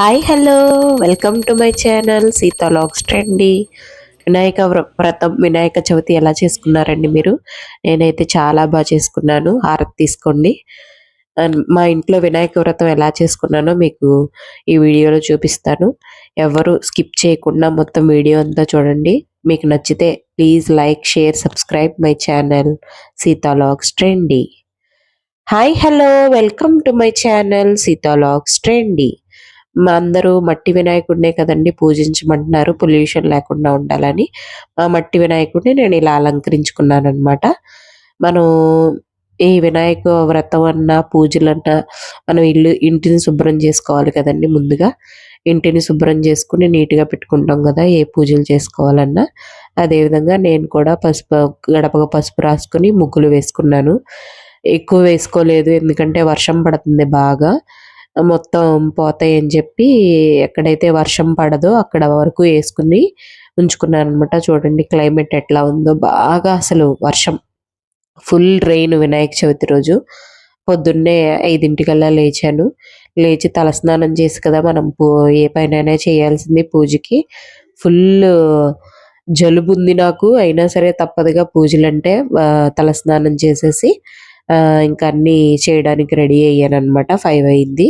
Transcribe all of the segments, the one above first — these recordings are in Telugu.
Hi hello welcome to my channel Seethalogs trendy Vinayaka వ్ర- వ్రతం వినాయక చవితి ఎలా చేసుకున్నారండి మీరు? నేనైతే చాలా బాగా చేసుకున్నాను. హారతి తీసుకోండి. మా ఇంట్లో వినాయక వ్రతం ఎలా చేసుకున్నానో మీకు ఈ వీడియోలో చూపిస్తాను. ఎవరు స్కిప్ చేయకుండా మొత్తం వీడియో అంతా చూడండి. మీకు నచ్చితే please like share subscribe my channel Seethalogs trendy hi hello welcome to my channel Seethalogs trendy మా అందరూ మట్టి వినాయకుడినే కదండి పూజించమంటున్నారు. పొల్యూషన్ లేకుండా ఉండాలని. ఆ మట్టి వినాయకుడిని నేను ఇలా అలంకరించుకున్నాను అనమాట మనం ఈ వినాయక వ్రతం అన్న పూజలన్నా మనం ఇల్లు ఇంటిని శుభ్రం చేసుకోవాలి కదండి ముందుగా. ఇంటిని శుభ్రం చేసుకుని నీట్గా పెట్టుకుంటాం కదా ఏ పూజలు చేసుకోవాలన్నా. అదేవిధంగా నేను కూడా పసుపు గడపగా పసుపు రాసుకుని ముగ్గులు వేసుకున్నాను. ఎక్కువ వేసుకోలేదు ఎందుకంటే వర్షం పడుతుంది బాగా. మొత్తం పోతాయని చెప్పి ఎక్కడైతే వర్షం పడదో అక్కడ వరకు వేసుకుని ఉంచుకున్నాను అనమాట చూడండి క్లైమేట్ ఎట్లా ఉందో. బాగా అసలు వర్షం. ఫుల్ రెయిన్ వినాయక చవితి రోజు. పొద్దున్నే ఐదింటికల్లా లేచాను. లేచి తలస్నానం చేసి కదా మనం పూ ఏ పైన చేయాల్సింది పూజకి. ఫుల్ జలుబు ఉంది నాకు. అయినా సరే తప్పదుగా పూజలంటే తలస్నానం చేసేసి ఇంకా అన్నీ చేయడానికి రెడీ అయ్యాను అనమాట ఫైవ్ అయింది.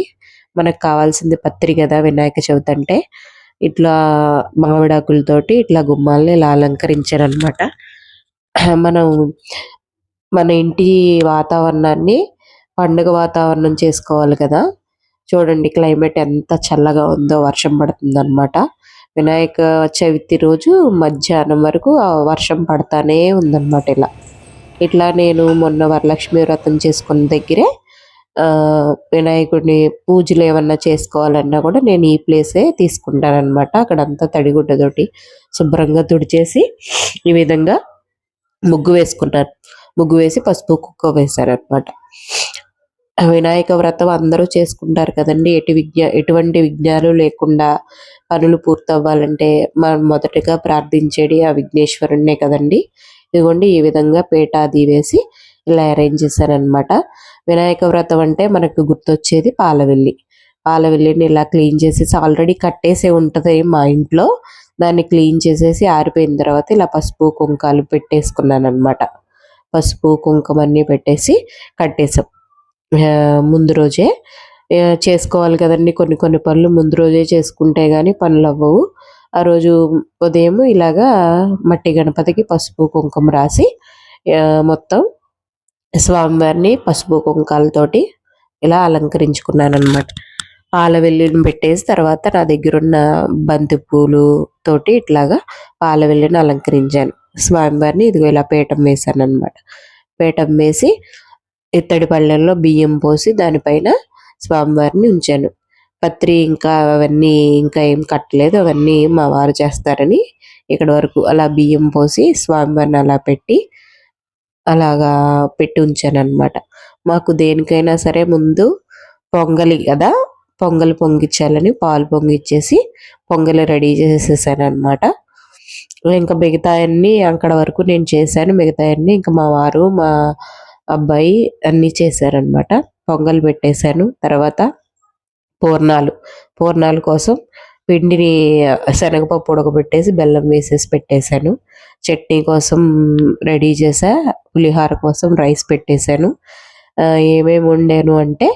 మనకు కావాల్సింది పత్రి కదా వినాయక చవితి అంటే. ఇట్లా మామిడాకులతోటి ఇట్లా గుమ్మాలని ఇలా అలంకరించారు అనమాట మనం మన ఇంటి వాతావరణాన్ని పండుగ వాతావరణం చేసుకోవాలి కదా. చూడండి క్లైమేట్ ఎంత చల్లగా ఉందో వర్షం పడుతుందన్నమాట. వినాయక చవితి రోజు మధ్యాహ్నం వరకు వర్షం పడతానే ఉందన్నమాట ఇలా. ఇట్లా నేను మొన్న వరలక్ష్మి వ్రతం చేసుకున్న దగ్గరే వినాయకుడిని పూజలు ఏమన్నా చేసుకోవాలన్నా కూడా నేను ఈ ప్లేసే తీసుకుంటాను అక్కడంతా తడిగుడ్డతోటి శుభ్రంగా తుడిచేసి ఈ విధంగా ముగ్గు వేసుకుంటారు. ముగ్గు వేసి పసుపు కుక్క వేశారనమాట వినాయక వ్రతం అందరూ చేసుకుంటారు కదండి. ఎటు విజ్ఞ ఎటువంటి విఘ్నాలు లేకుండా పనులు పూర్తవ్వాలంటే మనం మొదటగా ప్రార్థించేది ఆ విఘ్నేశ్వరుణ్ణే కదండి. ఇదిగోండి ఈ విధంగా పేటాది వేసి ఇలా అరేంజ్ చేశారనమాట వినాయక వ్రతం అంటే మనకు గుర్తొచ్చేది పాలవెల్లి. పాలవెల్లిని ఇలా క్లీన్ చేసేసి ఆల్రెడీ కట్టేసే ఉంటుంది మా ఇంట్లో. దాన్ని క్లీన్ చేసేసి ఆరిపోయిన తర్వాత ఇలా పసుపు కుంకాలు పెట్టేసుకున్నాను అనమాట పసుపు కుంకుమ అన్నీ పెట్టేసి కట్టేసాం ముందు రోజే. చేసుకోవాలి కదండి కొన్ని కొన్ని పనులు ముందు రోజే చేసుకుంటే కానీ పనులు అవ్వవు ఆ రోజు ఉదయం ఇలాగా మట్టి గణపతికి పసుపు కుంకుమ రాసి మొత్తం స్వామివారిని పసుపు కుంకాలతోటి ఇలా అలంకరించుకున్నాను అనమాట పాల వెల్లిని పెట్టేసి తర్వాత నా దగ్గర ఉన్న బంతి పూలు తోటి ఇట్లాగా పాల వెల్లిని అలంకరించాను. స్వామివారిని ఇదిగో ఇలా పీఠం వేశాను అనమాట పీఠం వేసి ఇత్తడి పళ్ళెంలో బియ్యం పోసి దానిపైన స్వామివారిని ఉంచాను. పత్రి ఇంకా అవన్నీ ఇంకా ఏం కట్టలేదు అవన్నీ మా వారు చేస్తారని ఇక్కడ వరకు అలా బియ్యం పోసి స్వామివారిని అలా పెట్టి అలాగా పెట్టి ఉంచాను అనమాట మాకు దేనికైనా సరే ముందు పొంగలి కదా పొంగల్ పొంగిచ్చాలని పాలు పొంగిచ్చేసి పొంగలి రెడీ చేసేసాను అనమాట ఇంకా మిగతాయన్నీ అక్కడ వరకు నేను చేశాను. మిగతాయన్నీ ఇంకా మా వారు మా అబ్బాయి అన్నీ చేశారనమాట పొంగల్ పెట్టేశాను. తర్వాత పూర్ణాలు. పూర్ణాల కోసం పిండిని శనగపప్పు ఉడకబెట్టేసి బెల్లం వేసేసి పెట్టేశాను. చట్నీ కోసం రెడీ చేసా. పులిహోర కోసం రైస్ పెట్టేశాను. ఏమేమి వండాను అంటే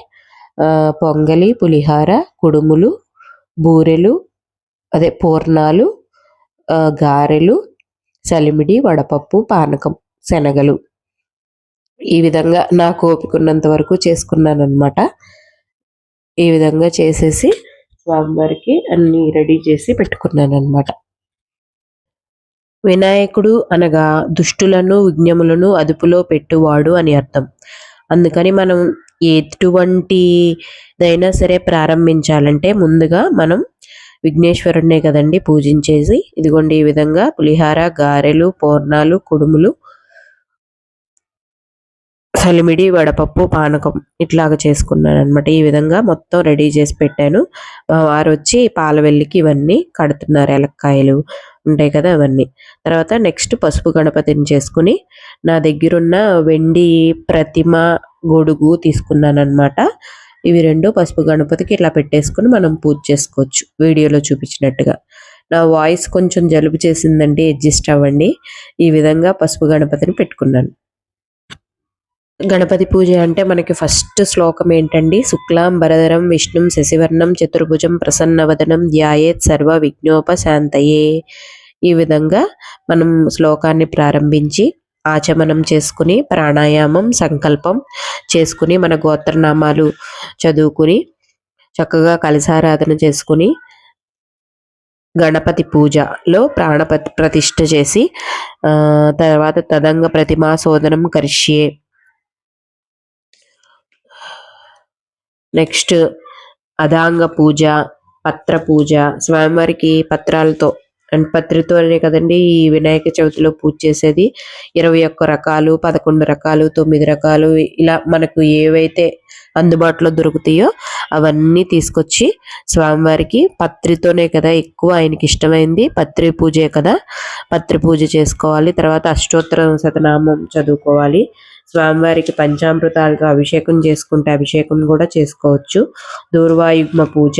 పొంగలి పులిహోర కుడుములు బూరెలు అదే పూర్ణాలు గారెలు సలిమిడి వడపప్పు పానకం శనగలు. ఈ విధంగా నాకు ఓపికన్నంత వరకు చేసుకున్నాను అనమాట ఈ విధంగా చేసేసి స్వామివారికి అన్నీ రెడీ చేసి పెట్టుకున్నాను అనమాట వినాయకుడు అనగా దుష్టులను విఘ్నములను అదుపులో పెట్టువాడు అని అర్థం. అందుకని మనం ఎటువంటిదైనా సరే ప్రారంభించాలంటే ముందుగా మనం విఘ్నేశ్వరుడినే కదండి పూజించేసి ఇదిగోండి ఈ విధంగా పులిహార గారెలు పూర్ణాలు కుడుములు సలిమిడి వడపప్పు పానకం ఇట్లాగా చేసుకున్నాను అనమాట ఈ విధంగా మొత్తం రెడీ చేసి పెట్టాను. వారు వచ్చి పాలవెల్లికి ఇవన్నీ కడుతున్నారు ఎలక్కాయలు. ఉంటాయి కదా అవన్నీ. తర్వాత నెక్స్ట్ పసుపు గణపతిని చేసుకుని నా దగ్గరున్న వెండి ప్రతిమ గొడుగు తీసుకున్నాను ఇవి రెండు పసుపు గణపతికి ఇట్లా పెట్టేసుకుని మనం పూజ చేసుకోవచ్చు. వీడియోలో చూపించినట్టుగా. నా వాయిస్ కొంచెం జలుబు చేసిందండి అడ్జస్ట్ అవ్వండి. ఈ విధంగా పసుపు గణపతిని పెట్టుకున్నాను. గణపతి పూజ అంటే మనకి ఫస్ట్ శ్లోకం ఏంటండి? శుక్లాం భరధరం విష్ణుం శశివర్ణం చతుర్భుజం ప్రసన్నవదనం ధ్యాయేత్ సర్వ విఘ్నోపశాంతయే. ఈ విధంగా మనం శ్లోకాన్ని ప్రారంభించి ఆచమనం చేసుకుని ప్రాణాయామం సంకల్పం చేసుకుని మన గోత్రనామాలు చదువుకుని చక్కగా కలసారాధన చేసుకుని గణపతి పూజలో ప్రాణపతి ప్రతిష్ఠ చేసి తర్వాత తదంగ ప్రతిమా శోధనం కరిష్యే. నెక్స్ట్ అదాంగ పూజ పత్ర పూజ స్వామివారికి పత్రాలతో అండ్ పత్రితోనే కదండి ఈ వినాయక చవితిలో పూజ చేసేది. ఇరవై ఒక్క రకాలు పదకొండు రకాలు తొమ్మిది రకాలు ఇలా మనకు ఏవైతే అందుబాటులో దొరుకుతాయో అవన్నీ తీసుకొచ్చి స్వామివారికి పత్రితోనే కదా ఎక్కువ ఆయనకి ఇష్టమైంది. పత్రి పూజే కదా. పత్రి పూజ చేసుకోవాలి తర్వాత అష్టోత్తర శతనామం చదువుకోవాలి. స్వామివారికి పంచామృతాలతో అభిషేకం చేసుకుంటే అభిషేకం కూడా చేసుకోవచ్చు. దూర్వాయుగ్మ పూజ.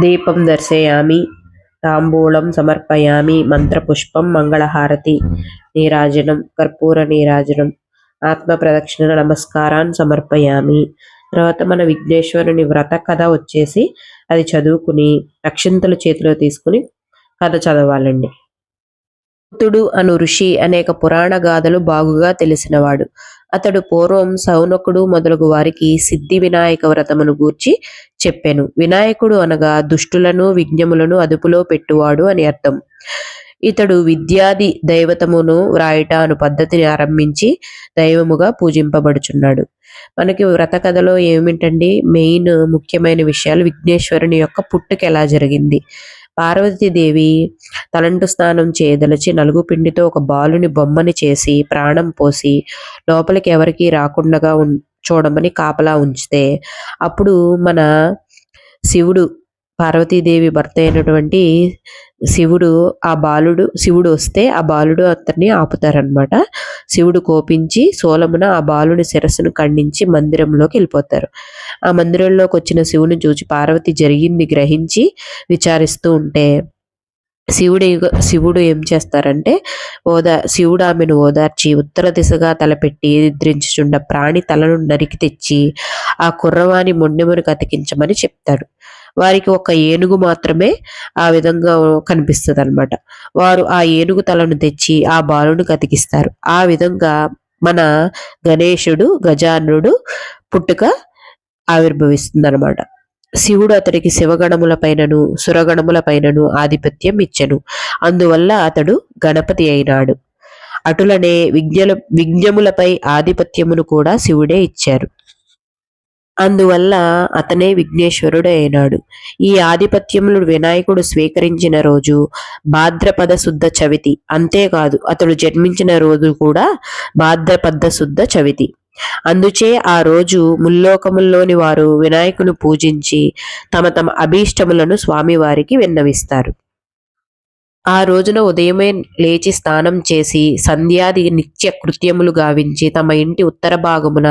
దీపం దర్శయామి. తాంబూలం సమర్పయామి. మంత్రపుష్పం మంగళహారతి నీరాజనం కర్పూర నీరాజనం ఆత్మ ప్రదక్షిణ నమస్కారాన్ని సమర్పయామి. తర్వాత మన విఘ్నేశ్వరుని వ్రత కథ వచ్చేసి అది చదువుకుని అక్షింతల చేతిలో తీసుకుని కథ చదవాలండి. భక్తుడు అను ఋషి అనేక పురాణ గాథలు బాగుగా తెలిసినవాడు. అతడు పూర్వం సౌనకుడు మొదలగు వారికి సిద్ధి వినాయక వ్రతమును గూర్చి చెప్పెను. వినాయకుడు అనగా దుష్టులను విజ్ఞములను అదుపులో పెట్టువాడు అని అర్థం. ఇతడు విద్యాది దైవతమును వ్రాయట అను పద్ధతిని ఆరంభించి దైవముగా పూజింపబడుచున్నాడు. మనకి వ్రత కథలో ఏమిటండి? మెయిన్ ముఖ్యమైన విషయాలు విఘ్నేశ్వరుని యొక్క పుట్టుక ఎలా జరిగింది? పార్వతీదేవి తలంటు స్నానం చేయదలిచి నలుగు పిండితో ఒక బాలుని బొమ్మని చేసి ప్రాణం పోసి లోపలికి ఎవరికి రాకుండా చూడమని కాపలా ఉంచితే అప్పుడు మన శివుడు పార్వతీదేవి భర్త అయినటువంటి శివుడు ఆ బాలుడు శివుడు వస్తే ఆ బాలుడు అతన్ని ఆపుతారనమాట శివుడు కోపించి సోలమున ఆ బాలుని శిరస్సును ఖండించి మందిరంలోకి వెళ్ళిపోతారు. ఆ మందిరంలోకి వచ్చిన శివుని చూచి పార్వతి జరిగింది గ్రహించి విచారిస్తూ ఉంటే శివుడు శివుడు ఏం చేస్తారంటే ఓదా శివుడు ఆమెను ఓదార్చి ఉత్తర దిశగా తలపెట్టి నిద్రించుచుండ ప్రాణి తలను నరికి తెచ్చి ఆ కుర్రవాణి మొండెమును కతికించమని చెప్తాడు. వారికి ఒక ఏనుగు మాత్రమే ఆ విధంగా కనిపిస్తుంది అనమాట వారు ఆ ఏనుగు తలను తెచ్చి ఆ బాలును కతికిస్తారు. ఆ విధంగా మన గణేశుడు గజానుడు పుట్టుక ఆవిర్భవిస్తుంది అనమాట శివుడు అతడికి శివగణముల పైనను సురగణముల పైనను ఆధిపత్యం ఇచ్చెను. అందువల్ల అతడు గణపతి అయినాడు. అటులనే విజ్ఞల విజ్ఞములపై ఆధిపత్యమును కూడా శివుడే ఇచ్చారు. అందువల్ల అతనే విఘ్నేశ్వరుడు అయినాడు ఈ ఆధిపత్యములు వినాయకుడు స్వీకరించిన రోజు భాద్రపద శుద్ధ చవితి. అంతేకాదు అతడు జన్మించిన రోజు కూడా భాద్రపద శుద్ధ చవితి. అందుచే ఆ రోజు ముల్లోకముల్లోని వారు వినాయకుని పూజించి తమ తమ అభీష్టములను స్వామివారికి విన్నవిస్తారు. ఆ రోజున ఉదయమే లేచి స్నానం చేసి సంధ్యాది నిత్య కృత్యములు గావించి తమ ఇంటి ఉత్తర భాగమున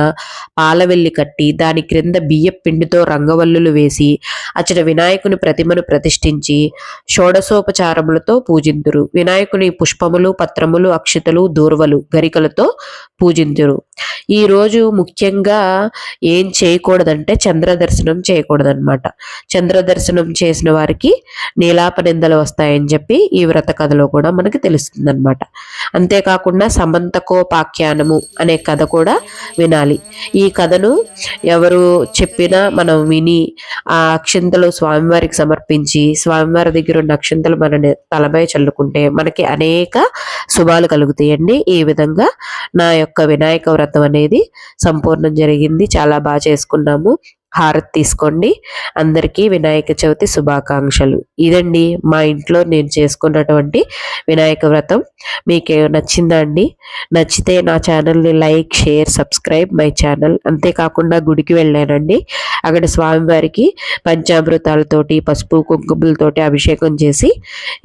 పాలవెల్లి కట్టి దాని క్రింద బియ్య పిండితో రంగవల్లులు వేసి అచట వినాయకుని ప్రతిమను ప్రతిష్ఠించి షోడసోపచారములతో పూజింతురు. వినాయకుని పుష్పములు పత్రములు అక్షతలు దూర్వలు గరికలతో పూజింతురు. ఈ రోజు ముఖ్యంగా ఏం చేయకూడదంటే చంద్ర దర్శనం చేయకూడదన్నమాట. చంద్ర దర్శనం చేసిన వారికి నీలాప నిందలు వస్తాయని చెప్పి ఈ వ్రత కథలో కూడా మనకి తెలుస్తుంది అనమాట అంతేకాకుండా సమంతకోపాఖ్యానము అనే కథ కూడా వినాలి. ఈ కథను ఎవరు చెప్పినా మనం విని ఆ అక్షింతలు స్వామివారికి సమర్పించి స్వామివారి దగ్గర ఉన్న అక్షింతలు మన తలపై చల్లుకుంటే మనకి అనేక శుభాలు కలుగుతాయండి. ఈ విధంగా నా యొక్క వినాయక వ్రతం అనేది సంపూర్ణం జరిగింది. చాలా బాగా చేసుకున్నాము. హారతి తీసుకోండి. అందరికీ వినాయక చవితి శుభాకాంక్షలు. ఇదండి మా ఇంట్లో నేను చేసుకున్నటువంటి వినాయక వ్రతం. మీకు నచ్చిందా అండి? నచ్చితే నా ఛానల్ని like share subscribe my channel. అంతేకాకుండా గుడికి వెళ్ళానండి. అక్కడ స్వామివారికి పంచామృతాలతోటి పసుపు కుంకుమలతోటి అభిషేకం చేసి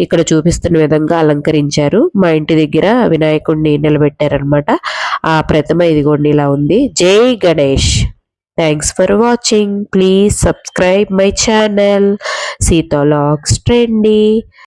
ఇక్కడ చూపిస్తున్న విధంగా అలంకరించారు. మా ఇంటి దగ్గర వినాయకుడిని నిలబెట్టారనమాట ఆ ప్రతిమ ఇదిగోండి ఇలా ఉంది. జై Ganesh! Thanks for watching. Please subscribe my channel. Sita Logs Trendy.